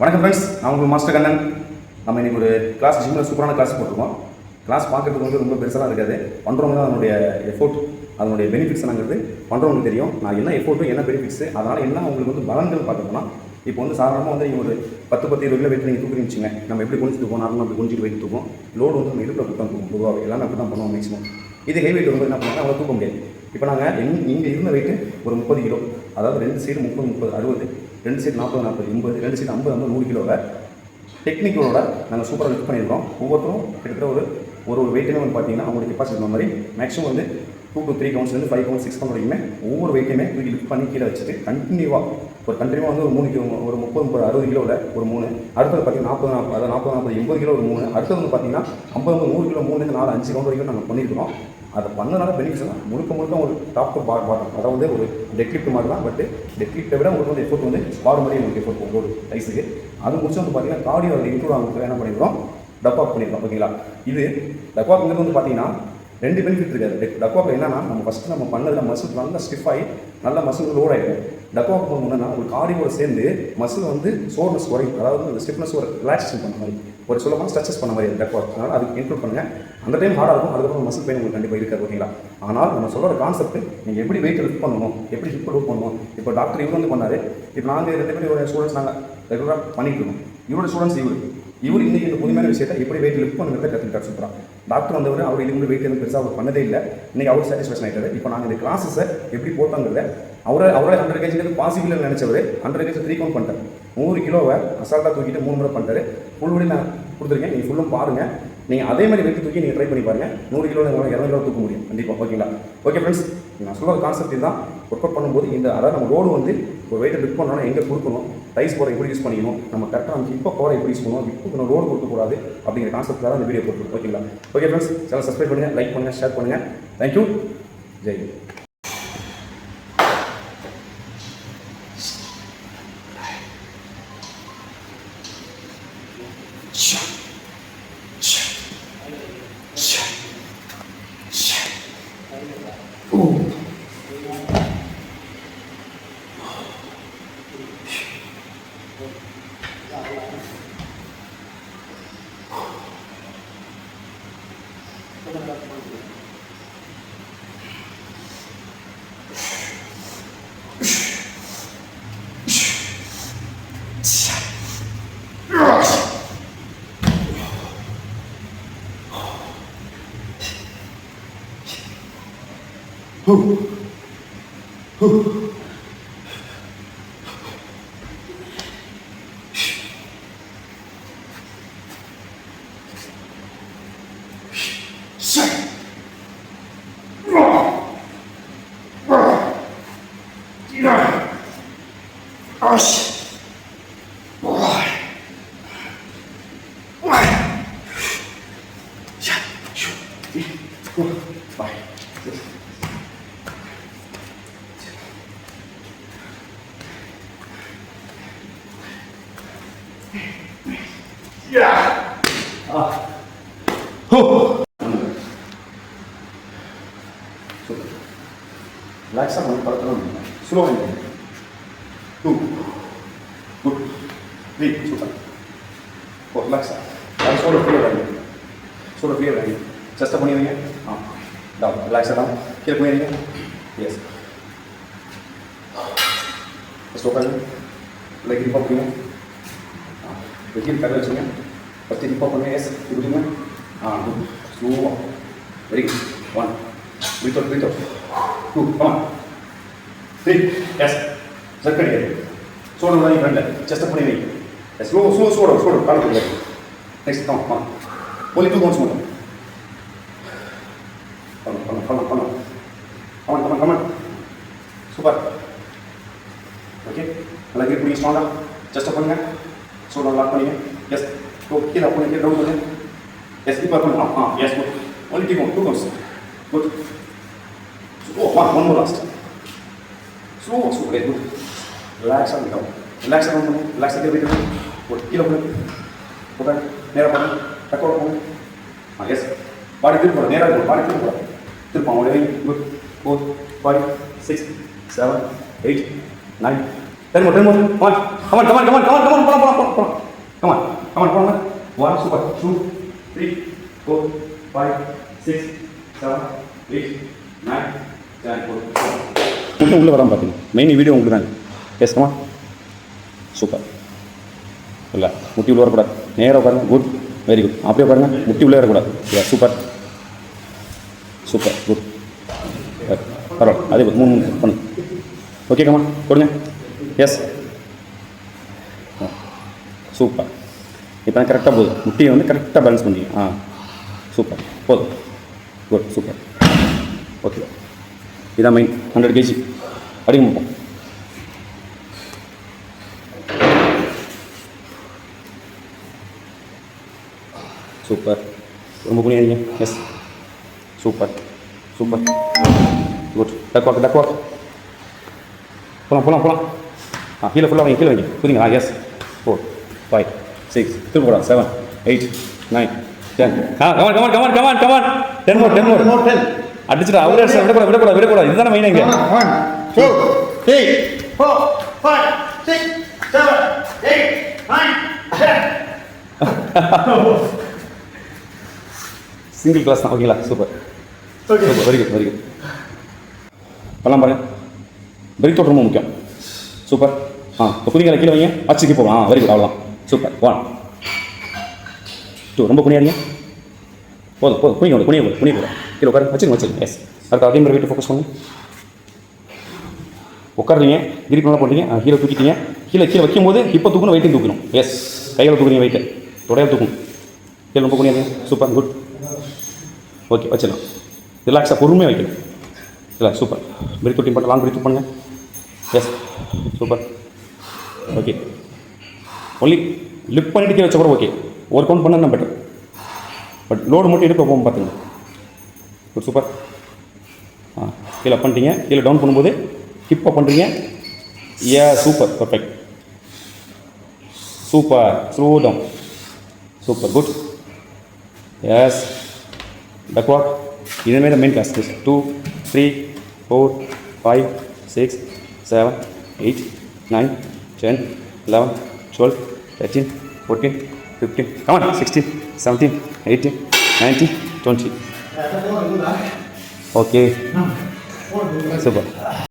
வணக்கம் ஃப்ரெண்ட்ஸ் நான் உங்கள் மாஸ்டர் கண்ணன். நம்ம இன்னைக்கு ஒரு கிளாஸ் ஜிம்மில் சூப்பரான கிளாஸ் போட்டிருக்கோம். கிளாஸ் பார்க்கறதுக்கு வந்து ரொம்ப பெருசாக இருக்காது. பண்ணுறவங்க தான் அதனுடைய எஃபோர்ட் அதனுடைய பெனிஃபிட்ஸ் என்னங்கிறது பண்ணுறவங்களுக்கு தெரியும். நான் என்ன எஃபோர்ட்டும் என்ன பெனிஃபிட்ஸு அதனால் என்ன உங்களுக்கு வந்து பலன்கள் பார்க்க இப்போ வந்து சாதாரணமாக வந்து நீங்கள் ஒரு பத்து பத்து இருபது கிலோ வெயிட் நீங்கள் தூக்குறீங்க வச்சுங்க நம்ம எப்படி குளிச்சுட்டு போனாலும் நார்மலாக அப்படி குனிச்சிட்டு வெயிட் தூக்கும் லோடு வந்து நம்ம இடுப்பில் கொடுத்தா தூக்கும் பொதுவாக எல்லாமே அப்படி தான் பண்ணுவோம் மேக்ஸிமம் இது ஹெவி வெயிட் வந்து என்ன பண்ணுவாங்க அவ்வளோ தூக்க முடியாது. இப்போ நாங்கள் எங் இங்கே இருந்த வெயிட்டு ஒரு முப்பது கிலோ. அதாவது ரெண்டு சைடு முப்பது முப்பது அறுபது. ரெண்டு சீட் நாற்பது நாற்பது எண்பது ரெண்டு சீட் ஐம்பது ஐம்பது நூறு கிலோவை டெக்னிக்கலோட நாங்கள் சூப்பராக லிஃப்ட் பண்ணியிருக்கோம். ஒவ்வொருத்தரும் கிட்டத்தட்ட ஒரு ஒரு ஒரு வெயிட்டுமே வந்து பார்த்தீங்கன்னா அவங்களோட கெப்பாசிட்டி மாதிரி மேக்ஸிமம் வந்து டூ டு த்ரீ கவுண்ட்ஸ்லேருந்து ஃபைவ் கவுண்ட் சிக்ஸ் கவுண்ட் வரைக்குமே ஒவ்வொரு வெயிட்டையுமே தூக்கி லிஃப்ட் பண்ணி கீழே வச்சுட்டு கண்டினியூவாக ஒரு கண்டினியூவாக வந்து ஒரு மூணு கிலோ ஒரு முப்பது முப்பது அறுபது கிலோவில் ஒரு மூணு. அடுத்தது பார்த்தீங்கன்னா நாற்பது நாற்பது அதாவது நாற்பது நாற்பது எண்பது கிலோ ஒரு மூணு. அடுத்தது வந்து பார்த்தீங்கன்னா ஐம்பது வந்து நூறு கிலோ மூணு நாலு அஞ்சு கவுண்ட் வரைக்கும் நாங்கள் பண்ணியிருக்கிறோம். அதை பண்ணனால பெனிஃபிட்ஸ் தான் முழுக்க முழுக்க ஒரு டாப் டு பார் பாட்டம் அதாவது ஒரு டெக்லிப்ட் மாதிரி தான் பட் டெக்லிப்ட்டை விட உங்களுக்கு வந்து எஃபோர்ட் வந்து பார் மாதிரி உங்களுக்கு எஃபோர்ட் போகும். ஒரு ரைஸுக்கு அது முடிச்சு வந்து பார்த்தீங்கன்னா கார்டியோ அதில் இன்க்ளூட் ஆகிறதுக்கு என்ன பண்ணியிருக்கோம் டப்பாக் பண்ணியிருக்கோம் ஓகேங்களா இது டப்பாக்ங்கிறது வந்து பார்த்தீங்கன்னா ரெண்டு பெனிஃபிட் இருக்காது டக்வாக் என்னன்னா நம்ம ஃபஸ்ட்டு நம்ம பண்ணதில் மசில் நல்லா ஸ்டிஃப் ஆகி நல்லா மசில் லோட் ஆகிடும் டக்வாக் என்னன்னா உங்களுக்கு ஆடியோட சேர்ந்து மசில் வந்து சோர்னஸ் குறையும். அதாவது அந்த ஸ்டிஃப்னஸ் ஒரு ரிலாக்ஸேஷன் பண்ண மாதிரி ஒரு சுலபமாக ஸ்ட்ரெச்சஸ் பண்ண மாதிரி டக்வாக் அதனால் அதுக்கு இன்க்ளூட் பண்ணுங்கள் அந்த டைம் ஹார்டாக இருக்கும் அதுக்கப்புறம் மசில் பெயின் உங்களுக்கு கண்டிப்பாக இருக்காது ஓகேங்களா ஆனால் நம்ம சொல்கிற கான்செப்ட் நீங்கள் எப்படி வெயிட் லிஃப்ட் பண்ணணும் எப்படி ஹிப் லூப் பண்ணணும் இப்போ டாக்டர் இவர் வந்து பண்ணார். இப்போ நாங்கள் ரெண்டு பேரும் ஒரு ஸ்டூடெண்ட்ஸ் நாங்கள் ரெகுலராக பண்ணிட்டு இருக்கோம். இவரோட ஸ்டூடெண்ட்ஸ் இவர். இவர் இன்னைக்கு இந்த புதுமையான விஷயத்தை எப்படி வெயிட் லிஃப்ட் பண்ணுறத கற்றுக்கிட்டார் சூப்பராக டாக்டர் வந்தவர் அவர் இதுக்கு வெயிட் எதுவும் பெருசாக அவர் பண்ணதே இல்லை. இன்றைக்கி அவர் சாட்டிஸ்ஃபேக்ஷன் ஆகிட்டார் இப்போ நாங்கள் இந்த கிளாஸஸை எப்படி போட்டோங்கிறத அவரை அவரை ஹண்ட்ரட் கேஜிங்கிறது பாசிபிள் நினச்சவர் ஹண்ட்ரட் கேஜி த்ரீ கவுண்ட் பண்ணிட்டார். நூறு கிலோவை அசால்ட்டாக தூக்கிட்டு மூணு முறை பண்ணிட்டாரு. ஃபுல் வழி நான் கொடுத்துருக்கேன். நீங்கள் ஃபுல்லும் பாருங்கள் நீங்கள் அதே மாதிரி வெயிட் தூக்கி நீங்கள் ட்ரை பண்ணி பாருங்கள் நூறு கிலோ உங்களால் இரநூறு கிலோ தூக்க முடியும். கண்டிப்பாக ஓகேங்களா ஓகே ஃப்ரெண்ட்ஸ் நான் சொல்கிற கான்செப்ட் தான் ஒர்க் அவுட் பண்ணும்போது இந்த அதாவது நம்ம ரோடு வந்து ஒரு வெயிட்டை லிஃப்ட் பண்ணோம்னா எங்கே கொடுக்கணும்? ரைஸ் போகிற எப்படி யூஸ் பண்ணிக்கணும்? நம்ம கரெக்டாக நம்ம இப்போ போகிற எப்படி யூஸ் பண்ணணும்? இப்போ நம்ம ரோடு கொடுக்கக்கூடாது அப்படிங்கிற கான்செப்ட் தான் இந்த வீடியோ போட்டு ஓகேங்களா ஓகே ஃப்ரெண்ட்ஸ் சேனல் சப்ஸ்கிரைப் பண்ணுங்கள் லைக் பண்ணுங்கள் ஷேர் பண்ணுங்கள் தேங்க்யூ ஜெய் Who? 呼，嘘，嘘，下，哇，哇，第二，二十，哇，哇，下，咻，一，过，百，这是。ரிலாக்ஸாக பண்ணி பழக்கலாம் ஸ்லோவாக பண்ணுங்க two good three super four ரிலாக்ஸாக அது சோட ஃப்ரீயாக வாங்கி சோட ஃப்ரீயாக வாங்கி செஸ்ட்டை பண்ணி ஆ டவுன் ரிலாக்ஸாக தான் கீழே போய் எஸ் ஃபஸ்ட் உட்காந்து லைக் ரிப்பா பண்ணுங்க ஆ கீழே கரை வச்சுங்க ஃபஸ்ட்டு ரிப்பா பண்ணுங்க எஸ் இப்படிங்க ஆ குட் ஸ்லோவாக very good one breathe out, breathe out. Two போலாம் த்ரீ எஸ் சர்க்கரை சோட விடாது ஃப்ரெண்டில் செஸ்ட்டை பண்ணி வை எஸ் ஸ்லோ ஸ்லோ சோட சோட காலத்துக்கு நெக்ஸ்ட் கம் பண்ணலாம் ஒலி டூ ஒன்ஸ் மட்டும் பண்ணலாம் பண்ணலாம் பண்ணலாம் பண்ணலாம் come on come on come on super okay நல்லா கிரிப் பண்ணி ஸ்ட்ராங்காக செஸ்ட்டை பண்ணுங்கள் சோட லாக் பண்ணுங்க எஸ் ஓ கீழே பண்ணுங்க கீழே டவுன் பண்ணுங்க எஸ் இப்போ பண்ணுங்க ஆ yes good only two comes good Oh, one, one more last. Slow, slow, very good. Relax and down. Relax and down. Relax and down. Good. கீழே போடு போட நேராக போடு டக்கோட போடு ஆ எஸ் பாடி திருப்பி போட நேராக போடு பாடி திருப்பி போட திருப்பம் ஒரு good four five six seven eight nine ten more ten more come on come on come on come on come on come on போலாம் போலாம் போலாம் போலாம் கமான் கமான் போலாம் one super two three four five six seven eight nine ten முட்டை உள்ளே வராமல் பார்த்துங்க main video உங்களுக்கு தாங்க எஸ் சூப்பர் இல்லை முட்டி உள்ளே வரக்கூடாது. நேராக உட்காருங்க. குட் வெரி குட் அப்படியே உட்காருங்க. முட்டி உள்ளே வரக்கூடாது. யா சூப்பர் சூப்பர் குட் பரவாயில்ல. அதே மூணு மூணு பண்ணு ஓகே கம்மா கொடுங்க எஸ் சூப்பர் இப்போ கரெக்டாக போதும். முட்டியை வந்து கரெக்டாக பேலன்ஸ் பண்ணி ஆ சூப்பர் போதும். குட் சூப்பர் ஓகே இதான் மெயின் ஹண்ட்ரட் கேஜி அடிக்க மாட்டோம் சூப்பர். ரொம்ப குனியாதீங்க yes super. Super. Good duck walk duck walk போலாம் போலாம் போலாம். ஆ கீழே ஃபுல்லாக வைங்க கீழே வைங்க. புரியுங்க ஆ எஸ் ஃபோர் ஃபைவ் சிக்ஸ் திரும்ப போடா seven eight nine ten ah come on come on come on come on come on ten more ten more ten. அடிச்சுட்டு அவரே அடிச்சு விடக்கூடாது விடக்கூடாது விடக்கூடாது. இதுதானே மெயின் இங்கே. சிங்கிள் கிளாஸ் தான். ஓகேங்களா? Super. Super very good very good பண்ணலாம் பாருங்க. பிரேக் தோட்டம் ரொம்ப முக்கியம். சூப்பர் ஆ இப்போ குதிங்களை கீழே வைங்க. அச்சுக்கு போகலாம். ஆ வெரி குட் அவ்வளோதான் சூப்பர் ஒன் டூ ரொம்ப குனியாதீங்க. போதும் போதும். குனிங்க போதும் குனிய போதும் குனிய போதும் கீழே உட்காரு வச்சுருங்க வச்சுருங்க எஸ் அடுத்து அதே மாதிரி வெயிட் ஃபோக்கஸ் பண்ணுங்க உட்காருறீங்க திருப்பி நல்லா பண்ணுறீங்க கீழே தூக்கிட்டீங்க. கீழே கீழே வைக்கும்போது இப்போ தூக்கணும் வெயிட்டையும் தூக்கணும். எஸ் கையில் தூக்குறீங்க வெயிட்டு தொடையால் தூக்கணும் கீழே ரொம்ப குனியாதீங்க சூப்பர் குட் ஓகே வச்சிடலாம். ரிலாக்ஸாக பொறுமையாக வைக்கணும். இல்லை சூப்பர் பிரீத் ஒட்டி பண்ண லாங் பிரீத் பண்ணுங்க. Yes super okay only lift பண்ணிட்டு கீழே வச்சா கூட ஓகே ஒர்க் அவுட் பண்ணா பெட்டர் பட் லோடு மட்டும் எடுக்க போகும் பார்த்துங்க குட் சூப்பர். ஆ கீழே up பண்ணிட்டீங்க. கீழே டவுன் பண்ணும்போது ஹிப்பை பண்ணுறீங்க ஏ super perfect super slow down super good yes டக்வாட் இதுமாரி main class two three four five six seven eight nine ten eleven twelve thirteen fourteen fifteen come on sixteen seventeen eighteen nineteen twenty okay super